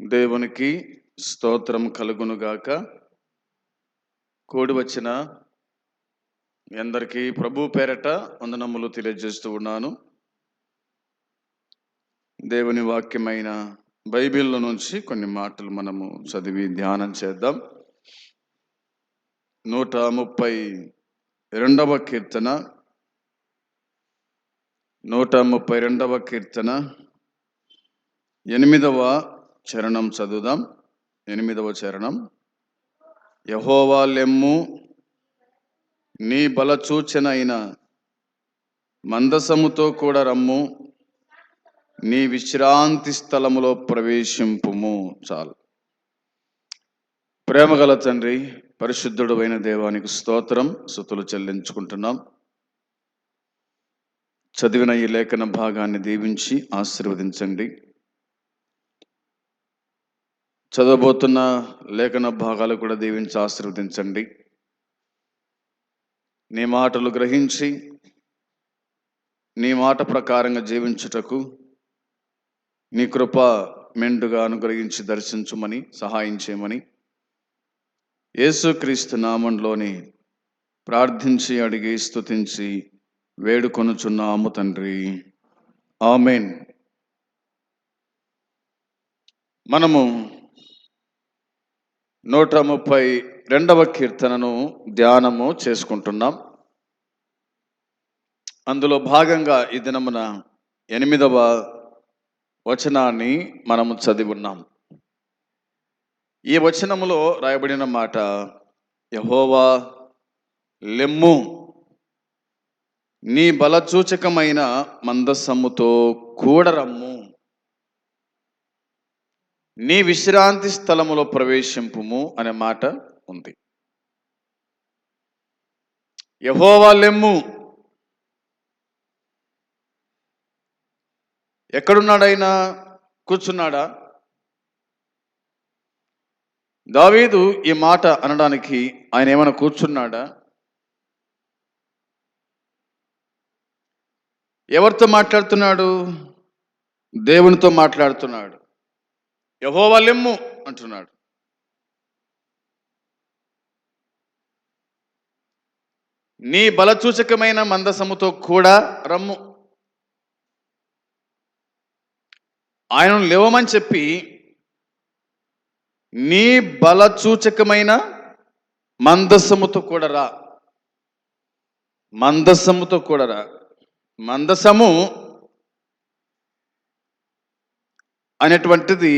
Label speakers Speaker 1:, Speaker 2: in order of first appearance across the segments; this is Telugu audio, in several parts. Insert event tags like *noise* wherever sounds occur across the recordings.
Speaker 1: దేవునికి స్తోత్రం కలుగునుగాక. కూడి వచ్చిన మీ అందరికీ ప్రభు పేరట వందనములు తెలియజేస్తూ ఉన్నాను. దేవుని వాక్యమైన బైబిల్లో నుంచి కొన్ని మాటలు మనము చదివి ధ్యానం చేద్దాం. నూట ముప్పై రెండవ కీర్తన. నూట ముప్పై రెండవ కీర్తన. ఎనిమిదవ చరణం చదువుదాం. ఎనిమిదవ చరణం. యహోవా లెమ్ము నీ బలచూచన అయిన మందసముతో కూడా రమ్ము. నీ విశ్రాంతి స్థలములో ప్రవేశింపుము. చాలు. ప్రేమగల తండ్రి పరిశుద్ధుడు అయిన దేవానికి స్తోత్రం. సుతులు చెల్లించుకుంటున్నాం. చదివిన ఈ లేఖన భాగాన్ని దీవించి ఆశీర్వదించండి. చదవబోతున్న లేఖన భాగాలు కూడా దీవించి ఆశీర్వదించండి నీ మాటలు గ్రహించి నీ మాట ప్రకారంగా జీవించుటకు నీ కృప మెండుగా అనుగ్రహించి దర్శించుమని సహాయం చేయమని యేసుక్రీస్తు నామంలోని ప్రార్థించి అడిగి స్తుతించి వేడుకొనుచున్నాము తండ్రి. ఆమెన్. మనము నూట ముప్పై రెండవ కీర్తనను ధ్యానము చేసుకుంటున్నాం. అందులో భాగంగా ఈ దినమున ఎనిమిదవ వచనాన్ని మనము చదివి ఉన్నాం. ఈ వచనములో రాయబడిన మాట యహోవా లెమ్ము నీ బలసూచకమైన మందస్సమ్ముతో కూడరమ్ము. నీ విశ్రాంతి స్థలములో ప్రవేశింపుము అనే మాట ఉంది. యహోవా లెమ్ము. ఎక్కడున్నాడైనా? కూర్చున్నాడా? దావీదు ఈ మాట అనడానికి ఆయన ఏమైనా కూర్చున్నాడా? ఎవరితో మాట్లాడుతున్నాడు? దేవునితో మాట్లాడుతున్నాడు. యహోవలెమ్ము అంటున్నాడు. నీ బలసూచకమైన మందసముతో కూడా రమ్ము. ఆయనను లేవమని చెప్పి నీ బలసూచకమైన మందసముతో కూడా రా. మందసముతో కూడా రా. మందసము అనేటువంటిది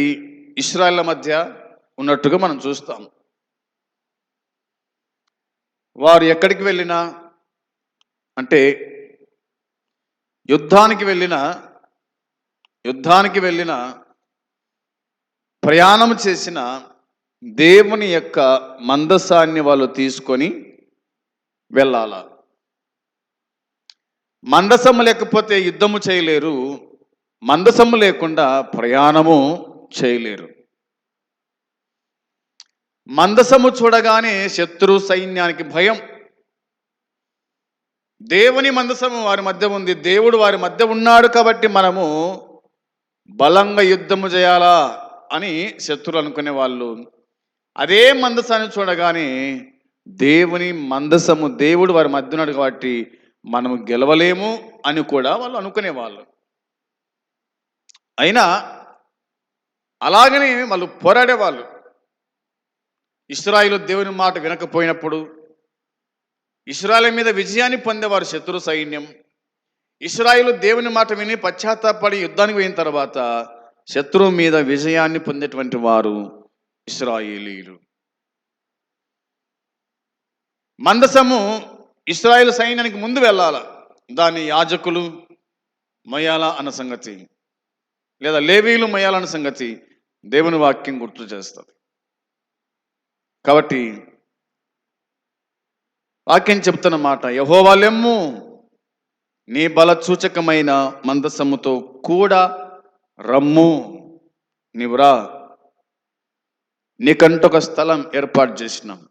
Speaker 1: ఇస్రాయల్ మధ్య ఉన్నట్టుగా మనం చూస్తాం వారు ఎక్కడికి వెళ్ళినా అంటే యుద్ధానికి వెళ్ళిన యుద్ధానికి వెళ్ళిన ప్రయాణం చేసిన దేవుని యొక్క మందసాన్ని వాళ్ళు తీసుకొని వెళ్ళాల. మందసము లేకపోతే యుద్ధము చేయలేరు. మందసము లేకుండా ప్రయాణము చేయలేరు. మందసము చూడగానే శత్రు సైన్యానికి భయం. దేవుని మందసము వారి మధ్య ఉంది. దేవుడు వారి మధ్య ఉన్నాడు కాబట్టి మనము బలంగా యుద్ధము చేయాలా అని శత్రులు అనుకునే వాళ్ళు. అదే మందసాన్ని చూడగానే దేవుని మందసము దేవుడు వారి మధ్య ఉన్నాడు కాబట్టి మనము గెలవలేము అని కూడా వాళ్ళు అనుకునేవాళ్ళు. అయినా అలాగనే వాళ్ళు పోరాడేవాళ్ళు. ఇస్రాయిలు దేవుని మాట వినకపోయినప్పుడు ఇస్రాయల్ మీద విజయాన్ని పొందేవారు శత్రు సైన్యం. ఇస్రాయిలు దేవుని మాట విని పశ్చాత్తాపడి యుద్ధానికి పోయిన తర్వాత శత్రువు మీద విజయాన్ని పొందేటువంటి వారు ఇస్రాయేలీలు. మందసము ఇస్రాయేల్ సైన్యానికి ముందు వెళ్ళాల. దాని యాజకులు మయాల అన్న సంగతి లేదా లేవీలు మయాలన్న సంగతి. దేవుని వాక్యం గుర్తు చేస్తుంది. కాబట్టి వాక్యం చెప్తున్న మాట యహోవాలెమ్ము నీ బల సూచకమైన మందసముతో కూడా రమ్ము నీవురా నీకంటూ ఒక స్థలం ఏర్పాటు చేసినాం.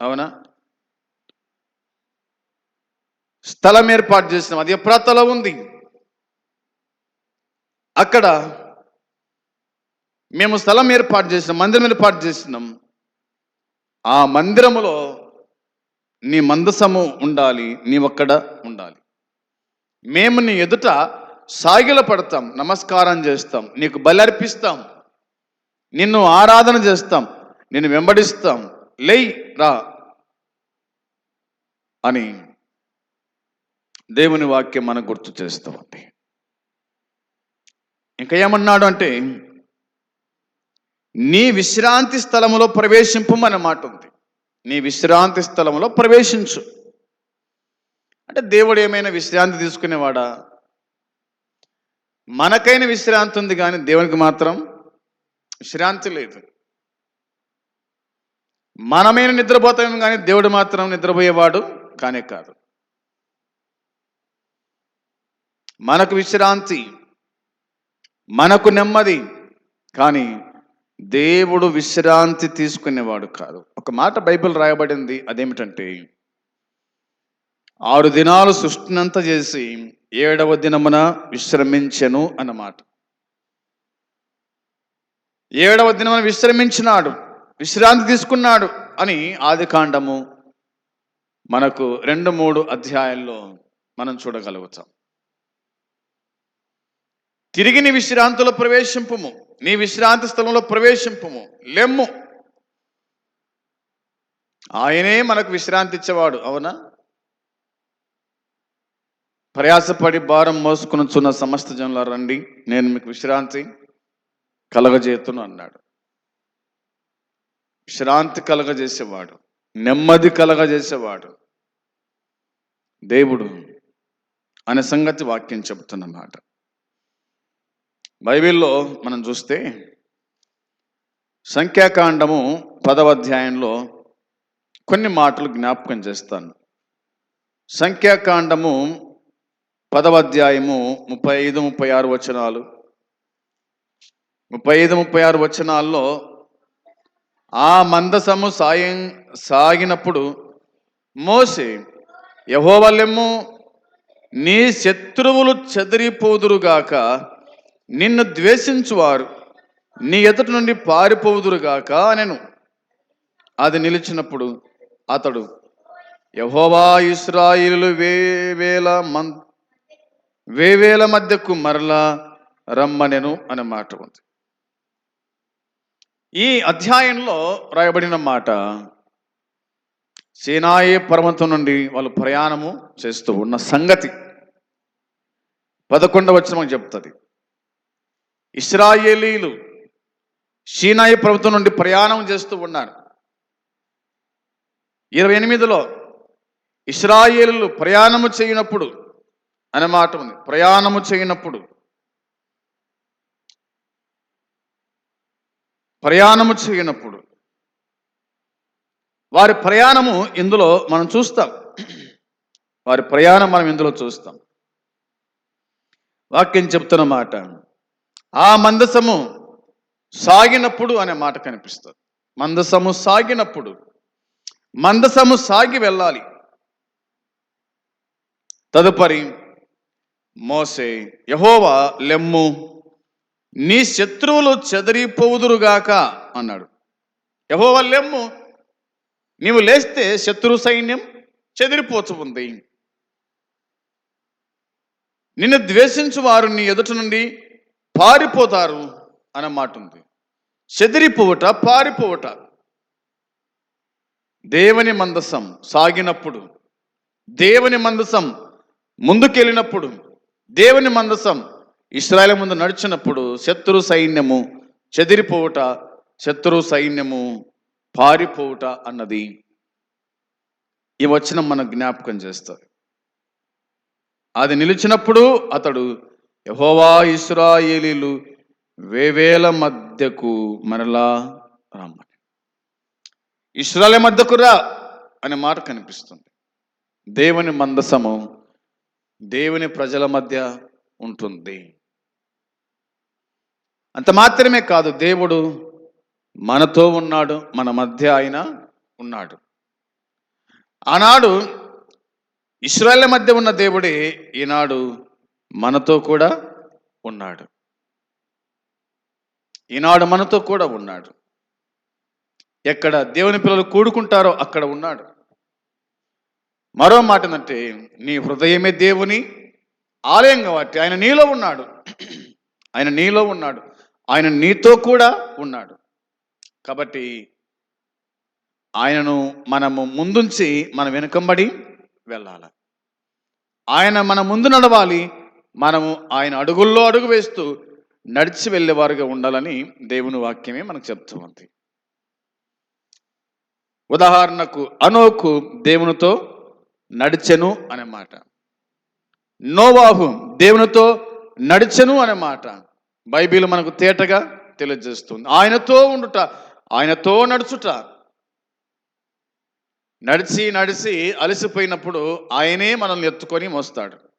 Speaker 1: అవునా? స్థలం ఏర్పాటు చేసినాం. అది ఎప్రాతలో ఉంది. అక్కడ మేము స్థలం ఏర్పాటు చేసినాం మందిరం ఏర్పాటు చేసినాం ఆ మందిరములో నీ మందసము ఉండాలి నీవక్కడ ఉండాలి. మేము నీ ఎదుట సాగిల పడతాం నమస్కారం చేస్తాం నీకు బలి అర్పిస్తాం నిన్ను ఆరాధన చేస్తాం నిన్ను వెంబడిస్తాం. లేయ్ రా. అని దేవుని వాక్యం మనకు గుర్తు చేస్తామండి ఇంకా ఏమన్నాడు అంటే నీ విశ్రాంతి స్థలములో ప్రవేశింపు మాట ఉంది. నీ విశ్రాంతి స్థలములో ప్రవేశించు. అంటే దేవుడు ఏమైనా విశ్రాంతి తీసుకునేవాడా? మనకైన విశ్రాంతి ఉంది కానీ దేవునికి మాత్రం విశ్రాంతి లేదు. మనమైన నిద్రపోతాం కానీ దేవుడు మాత్రం నిద్రపోయేవాడు కానే కాదు. మనకు విశ్రాంతి మనకు నెమ్మది కానీ దేవుడు విశ్రాంతి తీసుకునేవాడు కాదు. ఒక మాట బైబిల్ రాయబడింది అదేమిటంటే ఆరు దినాలు సృష్టినంత చేసి ఏడవ దినమున విశ్రమించెను అన్నమాట. ఏడవ దినమున విశ్రమించినాడు విశ్రాంతి తీసుకున్నాడు అని ఆది కాండము మనకు రెండు మూడు అధ్యాయాల్లో మనం చూడగలుగుతాం. తిరిగిని విశ్రాంతుల విశ్రాంతిలో ప్రవేశింపుము. నీ విశ్రాంతి స్థలంలో ప్రవేశింపుము లెమ్ము. ఆయనే మనకు విశ్రాంతి ఇచ్చేవాడు అవునా? ప్రయాసపడి భారం మోసుకునుచున్న సమస్త జనుల రండి నేను మీకు విశ్రాంతి కలగజేతును అన్నాడు. విశ్రాంతి కలగజేసేవాడు నెమ్మది కలగజేసేవాడు. దేవుడు అనే సంగతి వాక్యం చెబుతున్నమాట. బైబిల్లో మనం చూస్తే సంఖ్యాకాండము పదవ అధ్యాయంలో కొన్ని మాటలు జ్ఞాపకం చేస్తాను. సంఖ్యాకాండము పదవ అధ్యాయము ముప్పై ఐదు ముప్పై ఆరు వచనాలు. ముప్పై ఐదు ముప్పై ఆరు వచనాల్లో ఆ మందసము సాయం సాగినప్పుడు మోసే యహోవలెమ్ము నీ శత్రువులు చెదిరిపోదురుగాక నిన్ను ద్వేషించువారు. నీ ఎదుటి నుండి పారిపోవుదురుగాక నేను అది నిలిచినప్పుడు అతడు యహోవా ఇస్రాయిలు వేవేల మన్ వేవేల మధ్యకు మరలా రమ్మనెను అనే మాట ఉంది. ఈ అధ్యాయంలో రాయబడిన మాట సేనాయి పర్వతం నుండి వాళ్ళు ప్రయాణము చేస్తూ ఉన్న సంగతి పదకొండవ వచ్చిన చెప్తుంది. ఇస్రాయేలీలు షీనాయి ప్రభుత్వం నుండి ప్రయాణం చేస్తూ ఉన్నారు. ఇరవై ఎనిమిదిలో ఇస్రాయేలు ప్రయాణము చేయనప్పుడు అనే మాట ఉంది. ప్రయాణము చేయనప్పుడు. ప్రయాణము చేయనప్పుడు. వారి ప్రయాణము ఇందులో మనం చూస్తాం. వారి ప్రయాణం మనం ఇందులో చూస్తాం. వాక్యం చెప్తున్న మాట. ఆ మందసము సాగినప్పుడు అనే మాట కనిపిస్తుంది. మందసము సాగినప్పుడు. మందసము సాగి వెళ్ళాలి. తదుపరి మోసే యహోవా లెమ్ము నీ శత్రువులు చెదరిపోవుదురుగాక అన్నాడు. యహోవా లెమ్ము నీవు లేస్తే శత్రు సైన్యం చెదిరిపోతు ఉంది నిన్ను ద్వేషించు వారు నీ ఎదుట నుండి పారిపోతారు అన్న మాట ఉంది. చెదిరిపోవుట పారిపోవుట. దేవుని మందసం సాగినప్పుడు దేవుని మందసం ముందుకెళ్ళినప్పుడు దేవుని మందసం ఇస్రాయల్ ముందు నడిచినప్పుడు శత్రు సైన్యము చెదిరిపోవుట శత్రు సైన్యము పారిపోవుట అన్నది ఈ వచనం మన జ్ఞాపకం చేస్తుంది. అది నిలిచినప్పుడు అతడు యహోవా ఇస్రాయేలీలు వేవేల మధ్యకు మరలా రమ్మని ఇస్రాయల్ మధ్యకు రా అనే మాట కనిపిస్తుంది. దేవుని మందసము దేవుని ప్రజల మధ్య ఉంటుంది. అంత మాత్రమే కాదు దేవుడు మనతో ఉన్నాడు మన మధ్య ఆయన ఉన్నాడు. ఆనాడు ఇస్రాయల్ మధ్య ఉన్న దేవుడే ఈనాడు మనతో కూడా ఉన్నాడు. ఈనాడు మనతో కూడా ఉన్నాడు. ఎక్కడ దేవుని పిల్లలు కూడుకుంటారో అక్కడ ఉన్నాడు. మరో మాట ఏంటంటే నీ హృదయమే దేవుని ఆలయం కాబట్టి ఆయన నీలో ఉన్నాడు. ఆయన నీలో ఉన్నాడు. ఆయన నీతో కూడా ఉన్నాడు. కాబట్టి ఆయనను మనము ముందుంచి మనం వెనుకంబడి వెళ్ళాలి. ఆయన మన ముందు నడవాలి మనము ఆయన అడుగుల్లో అడుగు వేస్తూ నడిచి వెళ్ళేవారుగా ఉండాలని దేవుని వాక్యమే మనకు చెప్తూ ఉంది. ఉదాహరణకు అనోకు దేవునితో నడిచెను అనే మాట. నోవాహు దేవునితో నడిచెను అనే మాట బైబిల్ మనకు తేటగా తెలియజేస్తుంది. ఆయనతో ఉండుట ఆయనతో నడుచుట. నడిచి నడిచి అలసిపోయినప్పుడు ఆయనే మనల్ని ఎత్తుకొని మోస్తాడు.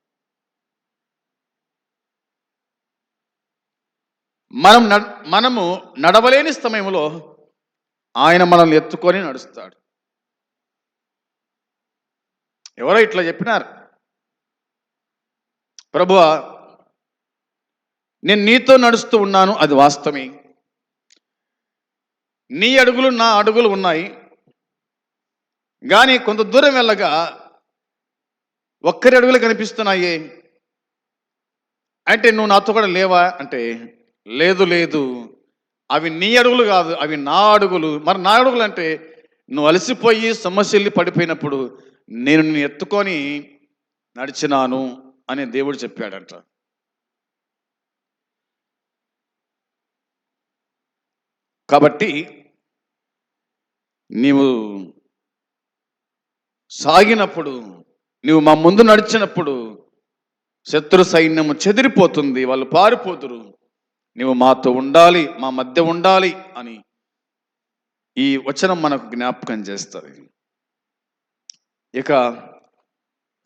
Speaker 1: మనం నడ- మనము నడవలేని సమయంలో ఆయన మనల్ని ఎత్తుకొని నడుస్తాడు. ఎవరో ఇట్లా చెప్పినారు. ప్రభువా నేను నీతో నడుస్తూ ఉన్నాను అది వాస్తవమే. నీ అడుగులు నా అడుగులు ఉన్నాయి. కానీ కొంత దూరం వెళ్ళగా ఒక్కరి అడుగులు కనిపిస్తున్నాయి. అంటే నువ్వు నాతో కూడా లేవా? అంటే లేదు లేదు. అవి నీ అడుగులు కాదు అవి నా అడుగులు. మరి నా అడుగులు అంటే నువ్వు అలసిపోయి సమస్యల్ని పడిపోయినప్పుడు నేను నిన్ను ఎత్తుకొని నడిచినాను అని దేవుడు చెప్పాడంట. కాబట్టి నీవు సాగినప్పుడు నీవు మా ముందు నడిచినప్పుడు శత్రు సైన్యము చెదిరిపోతుంది వాళ్ళు పారిపోతురు. నీవు మాతో ఉండాలి మా మధ్య ఉండాలి అని ఈ వచనం మనకు జ్ఞాపకం చేస్తుంది. ఇక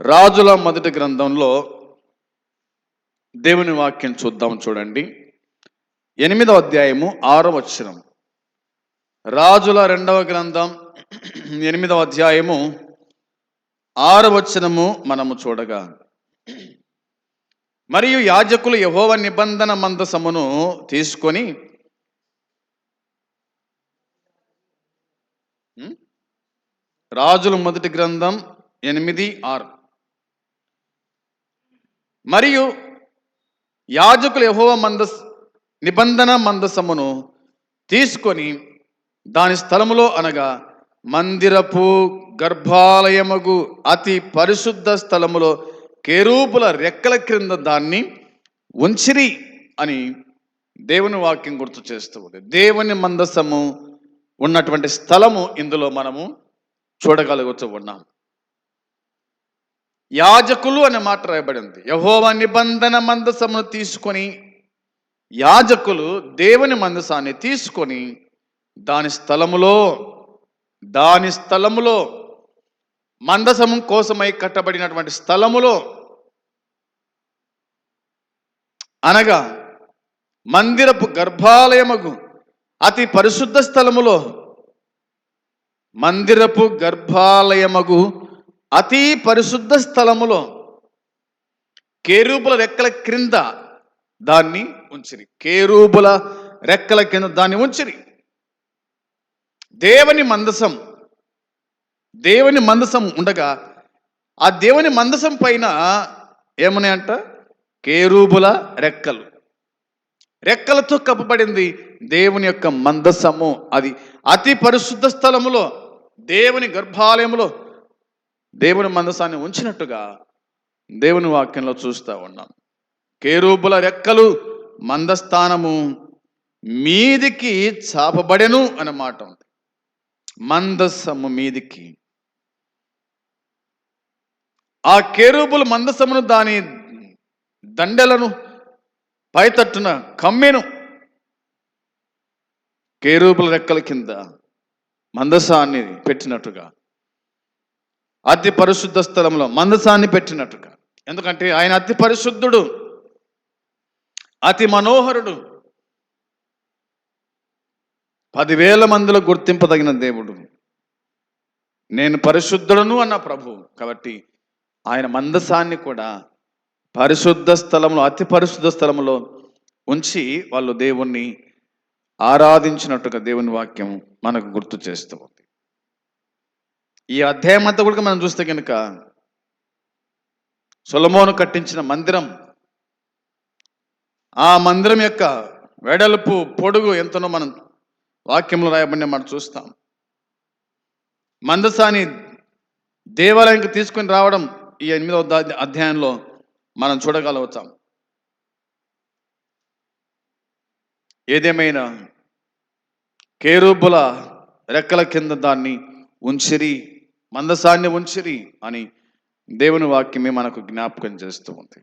Speaker 1: రాజుల మొదటి గ్రంథంలో దేవుని వాక్యం చూద్దాం చూడండి. ఎనిమిదవ అధ్యాయము ఆరవ వచనం. రాజుల రెండవ గ్రంథం ఎనిమిదవ అధ్యాయము ఆరవచనము మనము చూడగా మరియు యాజకులు యహోవ నిబంధన మందసమును తీసుకొని రాజుల మొదటి గ్రంథం ఎనిమిది ఆరు. మరియు యాజకులు యహోవ మందస్ నిబంధన మందసమును తీసుకొని దాని స్థలములో అనగా మందిరపు గర్భాలయముగు అతి పరిశుద్ధ స్థలములో కేరూపుల రెక్కల క్రింద దాన్ని ఉంచిరి అని దేవుని వాక్యం గుర్తు చేస్తూ ఉంది. దేవుని మందసము ఉన్నటువంటి స్థలము ఇందులో మనము చూడగలుగుతూ ఉన్నాం. యాజకులు అనే మాట రాయబడింది. యహోవ నిబంధన మందసమును తీసుకొని యాజకులు దేవుని మందసాన్ని తీసుకొని దాని స్థలములో దాని స్థలములో మందసము కోసమై కట్టబడినటువంటి స్థలములో అనగా మందిరపు గర్భాలయముకు అతి పరిశుద్ధ స్థలములో మందిరపు గర్భాలయమగు అతి పరిశుద్ధ స్థలములో కేరూపుల రెక్కల క్రింద దాన్ని ఉంచిరి. కేరూపుల రెక్కల కింద దాన్ని ఉంచిరి. దేవుని మందసం దేవుని మందసం ఉండగా ఆ దేవుని మందసం పైన ఏమన్నాయంట? కేరూబుల రెక్కలు. రెక్కలతో కప్పబడింది దేవుని యొక్క మందసము. అది అతి పరిశుద్ధ స్థలములో దేవుని గర్భాలయంలో దేవుని మందసాన్ని ఉంచినట్టుగా దేవుని వాక్యంలో చూస్తూ ఉన్నాం. కేరూబుల రెక్కలు మందస్థానము మీదికి చాపబడెను అనే మాట ఉంది. మందస్సము మీదికి. ఆ కేరూపుల మందసమును దాని దండలను పైతట్టున కమ్మెను. కేరూపుల రెక్కల కింద మందసాన్ని పెట్టినట్టుగా. అతి పరిశుద్ధ స్థలంలో మందసాన్ని పెట్టినట్టుగా. ఎందుకంటే ఆయన అతి పరిశుద్ధుడు అతి మనోహరుడు. పదివేల మందిలో గుర్తింపదగిన దేవుడు. నేను పరిశుద్ధుడను అన్న ప్రభు కాబట్టి ఆయన మందసాన్ని కూడా పరిశుద్ధ స్థలంలో అతి పరిశుద్ధ స్థలంలో ఉంచి వాళ్ళు దేవుణ్ణి ఆరాధించినట్టుగా దేవుని వాక్యం మనకు గుర్తు చేస్తూ ఉంది. ఈ అధ్యాయం అంతా కూడా మనం చూస్తే కనుక సొలమోను కట్టించిన మందిరం ఆ మందిరం యొక్క వెడల్పు పొడుగు ఎంతనో మనం వాక్యంలో రాయబడిన మనం చూస్తాం. మందసాని దేవాలయానికి తీసుకొని రావడం ఈ ఎనిమిదవ అధ్యాయంలో మనం చూడగలుగుతాం. ఏదేమైనా కేరూబుల రెక్కల కింద దాన్ని ఉంచిరి మందసాన్ని ఉంచిరి అని దేవుని వాక్యమే మనకు జ్ఞాపకం చేస్తూ ఉంది.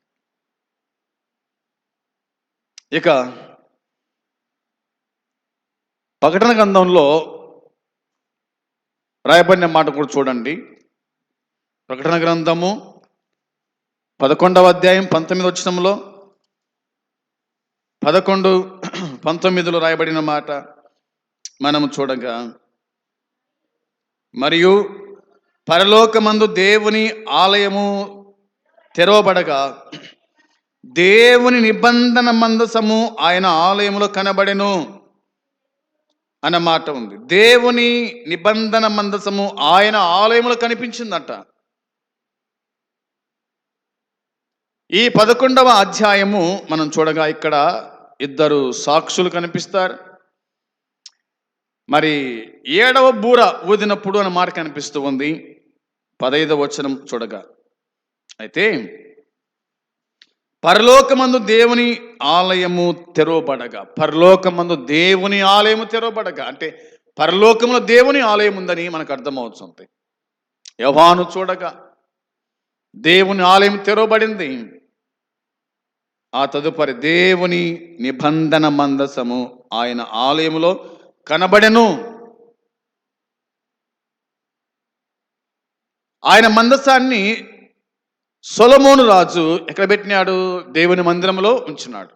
Speaker 1: ఇక ప్రకటన గ్రంథంలో రాయబడిన మాట కూడా చూడండి. ప్రకటన గ్రంథము పదకొండవ అధ్యాయం పంతొమ్మిది వచ్చినంలో పదకొండు *clears throat* పంతొమ్మిదిలో రాయబడిన మాట మనము చూడగా మరియు పరలోకమందు దేవుని ఆలయము తెరవబడగా దేవుని నిబంధన మందసము ఆయన ఆలయములో కనబడెను అన్న మాట ఉంది. దేవుని నిబంధన మందసము ఆయన ఆలయములో కనిపించిందట. ఈ పదకొండవ అధ్యాయము మనం చూడగా ఇక్కడ ఇద్దరు సాక్షులు కనిపిస్తారు. మరి ఏడవ బూర ఊదినప్పుడు అన్న మాట కనిపిస్తూ ఉంది. పదైదవ వచనం చూడగా. అయితే పరలోకమందు దేవుని ఆలయము తెరవబడగా పరలోకమందు దేవుని ఆలయము తెరవబడగా అంటే పరలోకంలో దేవుని ఆలయం ఉందని మనకు అర్థమవుతుంది. యవాను చూడగా దేవుని ఆలయం తెరవబడింది. ఆ తదుపరి దేవుని నిబంధన మందసము ఆయన ఆలయంలో కనబడెను. ఆయన మందసాన్ని సొలమోను రాజు ఎక్కడ పెట్టినాడు? దేవుని మందిరంలో ఉంచినాడు.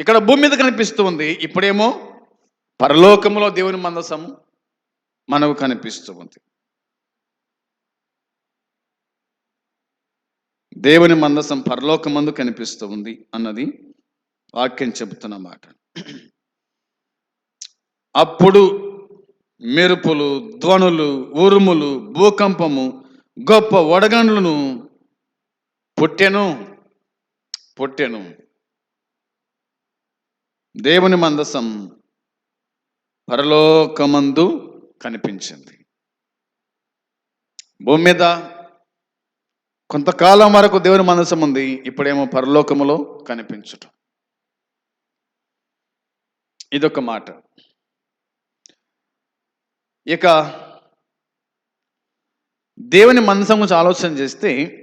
Speaker 1: ఇక్కడ భూమి మీద కనిపిస్తూ ఉంది. ఇప్పుడేమో పరలోకములో దేవుని మందసము మనకు కనిపిస్తూ ఉంది. దేవుని మందసం పరలోకమందు కనిపిస్తూ ఉంది అన్నది వాక్యం చెబుతున్న మాట. అప్పుడు మెరుపులు ధ్వనులు ఉరుములు భూకంపము గొప్ప వడగండ్లను పుట్టెను పుట్టెను. దేవుని మందసం పరలోకమందు కనిపించింది. భూమి మీద కొంతకాలం వరకు దేవుని మనసం ఉంది ఇప్పుడేమో పరలోకములో కనిపించటం. ఇదొక మాట. ఇక దేవుని మనసం గురించి ఆలోచన చేస్తే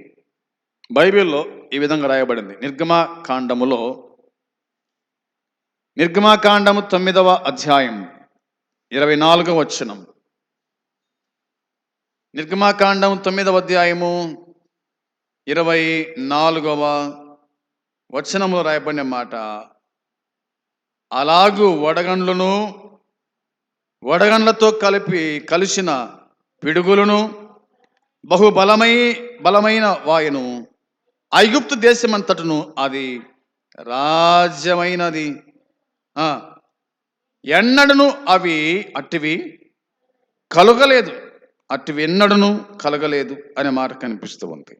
Speaker 1: బైబిల్లో ఈ విధంగా రాయబడింది. నిర్గమా కాండములో నిర్గమాకాండము తొమ్మిదవ అధ్యాయం ఇరవై నాలుగవ వచనం. నిర్గమాకాండం తొమ్మిదవ అధ్యాయము ఇరవై నాలుగవ వచనంలో రాయబడిన మాట అలాగు వడగండ్లను వడగండ్లతో కలిపి కలిసిన పిడుగులను బహుబలమై బలమైన వాయును ఐగుప్తు దేశమంతటను అది రాజ్యమైనది. ఎన్నడను అవి అట్టివి కలగలేదు. అట్టివి ఎన్నడను కలగలేదు అనే మాట కనిపిస్తూ ఉంది.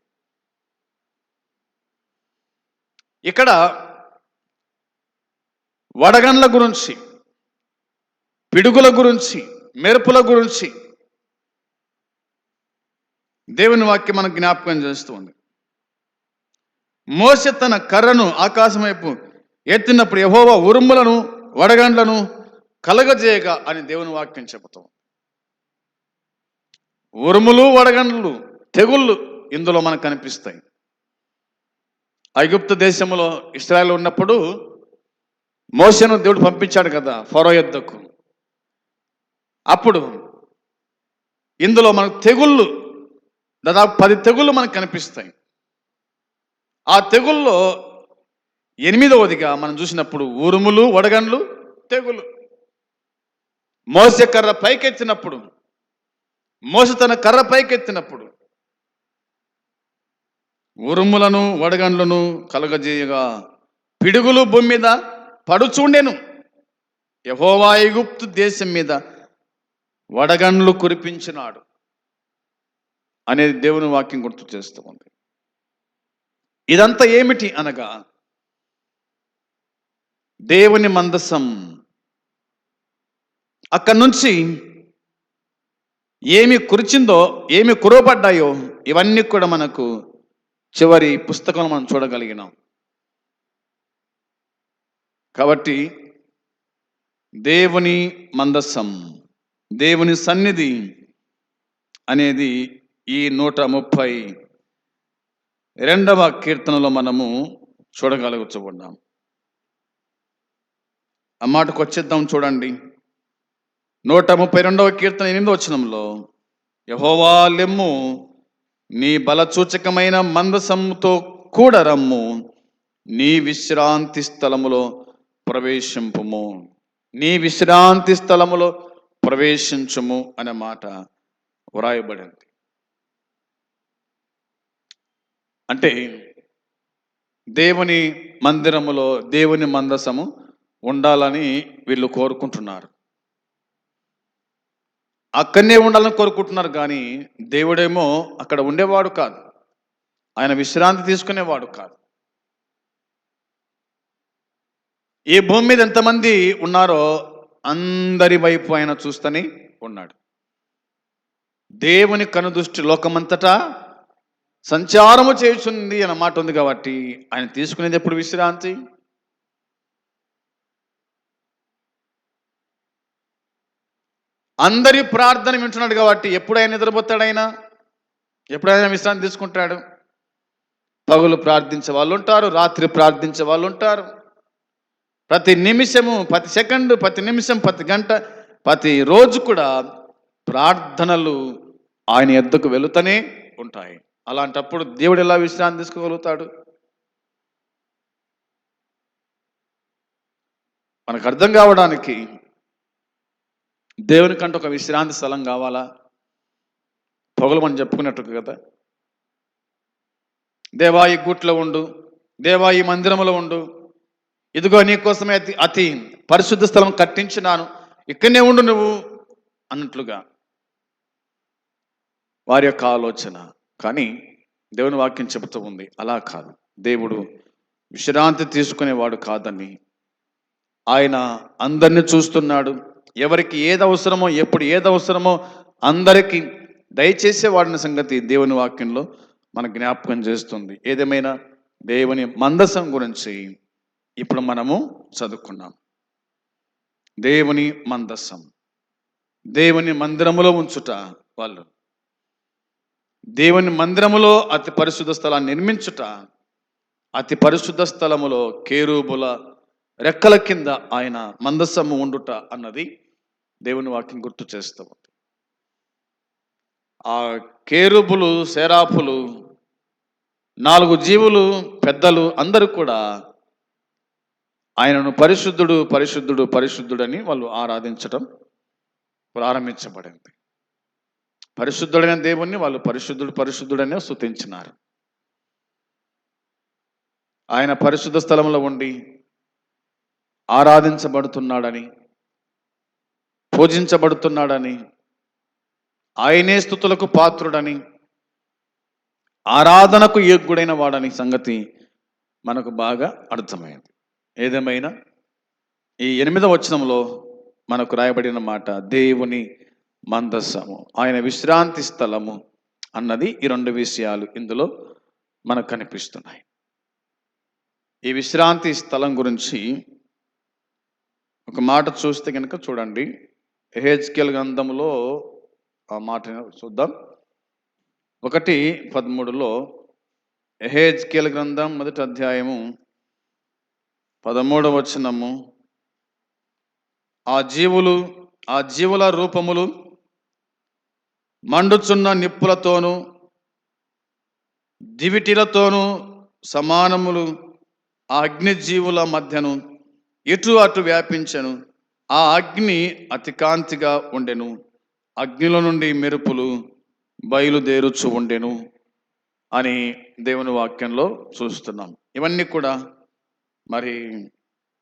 Speaker 1: ఇక్కడ వడగండ్ల గురించి పిడుగుల గురించి మెరుపుల గురించి దేవుని వాక్యం మనకు జ్ఞాపకం చేస్తుంది మోసె తన కర్రను ఆకాశం వైపు ఎత్తినప్పుడు యహోవా ఉరుములను వడగండ్లను కలగజేయగా అని దేవుని వాక్యం చెబుతాం ఉరుములు వడగండ్లు తెగుళ్ళు ఇందులో మనకు కనిపిస్తాయి. ఐగుప్తు దేశంలో ఇస్రాయల్ ఉన్నప్పుడు మోసను దేవుడు పంపించాడు కదా ఫరో యుద్ధకు. అప్పుడు ఇందులో మనకు తెగుళ్ళు దాదాపు పది తెగుళ్ళు మనకు కనిపిస్తాయి. ఆ తెగుల్లో ఎనిమిదవదిగా మనం చూసినప్పుడు ఉరుములు వడగండ్లు తెగులు. మోస కర్ర పైకెత్తినప్పుడు మోస తన కర్ర పైకెత్తినప్పుడు ఉరుములను వడగండ్లను కలగజేయగా. పిడుగులు భూమి మీద పడుచుండెను. యహోవా ఐగుప్తు దేశం మీద వడగండ్లు కురిపించినాడు అనేది దేవుని వాక్యం గుర్తు చేస్తూ ఉంది. ఇదంతా ఏమిటి అనగా దేవుని మందసం అక్కడి నుంచి ఏమి కురిచిందో ఏమి కురవబడ్డాయో ఇవన్నీ కూడా మనకు చివరి పుస్తకం మనం చూడగలిగినాం. కాబట్టి దేవుని మందస్సం దేవుని సన్నిధి అనేది ఈ నూట ముప్పై రెండవ కీర్తనలో మనము చూడగలుగుతున్నాం ఆ మాటకు వచ్చేద్దాం చూడండి. నూట ముప్పై రెండవ కీర్తన ఎనిమిది వచనంలో యహోవా లెమ్ము నీ బలసూచకమైన మందసముతో కూడా రమ్ము నీ విశ్రాంతి స్థలములో ప్రవేశింపుము. నీ విశ్రాంతి స్థలములో ప్రవేశించుము అనే మాట వ్రాయబడింది. అంటే దేవుని మందిరములో దేవుని మందసము ఉండాలని వీళ్ళు కోరుకుంటున్నారు. అక్కడనే ఉండాలని కోరుకుంటున్నారు కానీ దేవుడేమో అక్కడ ఉండేవాడు కాదు. ఆయన విశ్రాంతి తీసుకునేవాడు కాదు. ఏ భూమి మీద ఎంతమంది ఉన్నారో అందరి వైపు ఆయన చూస్తూనే ఉన్నాడు. దేవుని కనుదృష్టి లోకమంతటా సంచారము చేయుచుంది అన్న మాట ఉంది కాబట్టి ఆయన తీసుకునేది ఎప్పుడు విశ్రాంతి? అందరి ప్రార్థన వింటున్నాడు కాబట్టి ఎప్పుడైనా నిద్రపోతాడు ఎప్పుడైనా విశ్రాంతి తీసుకుంటాడు? పగులు ప్రార్థించే వాళ్ళు ఉంటారు రాత్రి ప్రార్థించే వాళ్ళు ఉంటారు. ప్రతి నిమిషము ప్రతి సెకండ్ ప్రతి నిమిషం ప్రతి గంట ప్రతి రోజు కూడా ప్రార్థనలు ఆయన ఎద్దుకు వెళుతూనే ఉంటాయి. అలాంటప్పుడు దేవుడు ఎలా విశ్రాంతి తీసుకోగలుగుతాడు? మనకు అర్థం కావడానికి దేవునికంటే ఒక విశ్రాంతి స్థలం కావాలా? పొగలు మనం చెప్పుకున్నట్టు కదా. దేవా ఈ గూట్లో ఉండు. దేవా ఈ మందిరంలో ఉండు. ఇదిగో నీకోసమే అతి అతి పరిశుద్ధ స్థలం కట్టించినాను. ఇక్కడనే ఉండు నువ్వు అన్నట్లుగా. వారి యొక్క ఆలోచన. కానీ దేవుని వాక్యం చెబుతూ ఉంది. అలా కాదు. దేవుడు విశ్రాంతి తీసుకునేవాడు కాదని ఆయన అందరిని చూస్తున్నాడు. ఎవరికి ఏది అవసరమో ఎప్పుడు ఏది అవసరమో అందరికీ దయచేసేవాడిన సంగతి దేవుని వాక్యంలో మన జ్ఞాపకం చేస్తుంది. ఏదేమైనా దేవుని మందసం గురించి ఇప్పుడు మనము చదువుకున్నాం. దేవుని మందసం. దేవుని మందిరములో ఉంచుట వాళ్ళు. దేవుని మందిరములో అతి పరిశుద్ధ స్థలాన్ని నిర్మించుట అతి పరిశుద్ధ స్థలములో కేరూబుల రెక్కల కింద ఆయన మందసము ఉండుట అన్నది దేవుని వాక్యం గుర్తు చేస్తూ ఉంది. ఆ కేరుబులు శరాపులు నాలుగు జీవులు పెద్దలు అందరూ కూడా ఆయనను పరిశుద్ధుడు పరిశుద్ధుడు పరిశుద్ధుడని వాళ్ళు ఆరాధించటం ప్రారంభించబడింది. పరిశుద్ధుడైన దేవుణ్ణి వాళ్ళు పరిశుద్ధుడు పరిశుద్ధుడనే స్థుతించినారు. ఆయన పరిశుద్ధ స్థలంలో ఉండి ఆరాధించబడుతున్నాడని పూజించబడుతున్నాడని ఆయనే స్థుతులకు పాత్రుడని ఆరాధనకు యోగ్యుడైన వాడని సంగతి మనకు బాగా అర్థమైంది. ఏదేమైనా ఈ ఎనిమిదవ వచనంలో మనకు రాయబడిన మాట దేవుని మందస్సము ఆయన విశ్రాంతి స్థలము అన్నది ఈ రెండు విషయాలు ఇందులో మనకు కనిపిస్తున్నాయి. ఈ విశ్రాంతి స్థలం గురించి ఒక మాట చూస్తే కనుక చూడండి. హెచ్కెల్ గ్రంథంలో ఆ మాట చూద్దాం. ఒకటి పదమూడులో ఎహెచ్కెల్ గ్రంథం మొదటి అధ్యాయము పదమూడవ వచనము. ఆ జీవులు ఆ జీవుల రూపములు మండుచున్న నిప్పులతోనూ దివిటిలతోనూ సమానములు ఆ అగ్ని జీవుల మధ్యను ఇటు అటు వ్యాపించను ఆ అగ్ని అతి కాంతిగా ఉండెను. అగ్నిలో నుండి మెరుపులు బయలుదేరుచు ఉండెను అని దేవుని వాక్యంలో చూస్తున్నాం. ఇవన్నీ కూడా మరి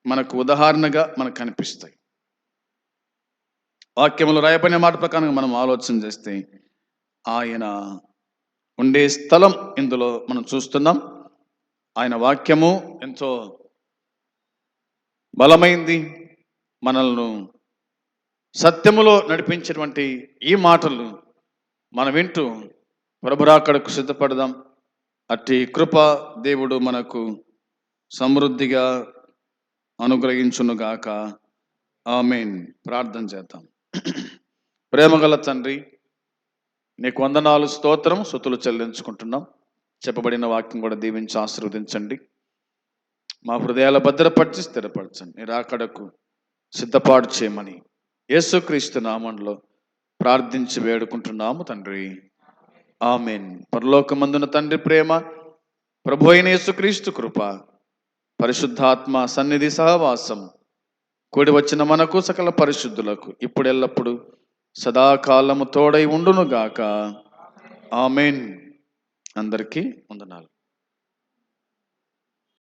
Speaker 1: మనకు ఉదాహరణగా మనకు కనిపిస్తాయి. వాక్యములు రాయబడిన మాట ప్రకారం మనం ఆలోచన చేస్తే ఆయన ఉండే స్థలం ఇందులో మనం చూస్తున్నాం. ఆయన వాక్యము ఎంతో బలమైంది. మనల్ని సత్యములో నడిపించినటువంటి ఈ మాటలు మనం వింటూ ప్రభురాకడకు సిద్ధపడదాం. అట్టి కృప దేవుడు మనకు సమృద్ధిగా అనుగ్రహించునుగాక ఆమెన్. ప్రార్థన చేద్దాం. ప్రేమగల తండ్రి నీకు వందనాలు స్తోత్రం సుతులు చెల్లించుకుంటున్నాం. చెప్పబడిన వాక్యం కూడా దీవించి ఆశీర్వదించండి. మా హృదయాల భద్రపరిచి స్థిరపరచండి. నిరాకడకు సిద్ధపాటు చేయమని యేసుక్రీస్తు నామంలో ప్రార్థించి వేడుకుంటున్నాము తండ్రి. ఆమెన్. పరలోకమందున తండ్రి ప్రేమ ప్రభు అయిన యేసుక్రీస్తు కృప పరిశుద్ధాత్మ సన్నిధి సహవాసం కూడి వచ్చిన మనకు సకల పరిశుద్ధులకు ఇప్పుడు ఎల్లప్పుడు సదాకాలము తోడై ఉండునుగాక. ఆమెన్. అందరికీ వందనాలు.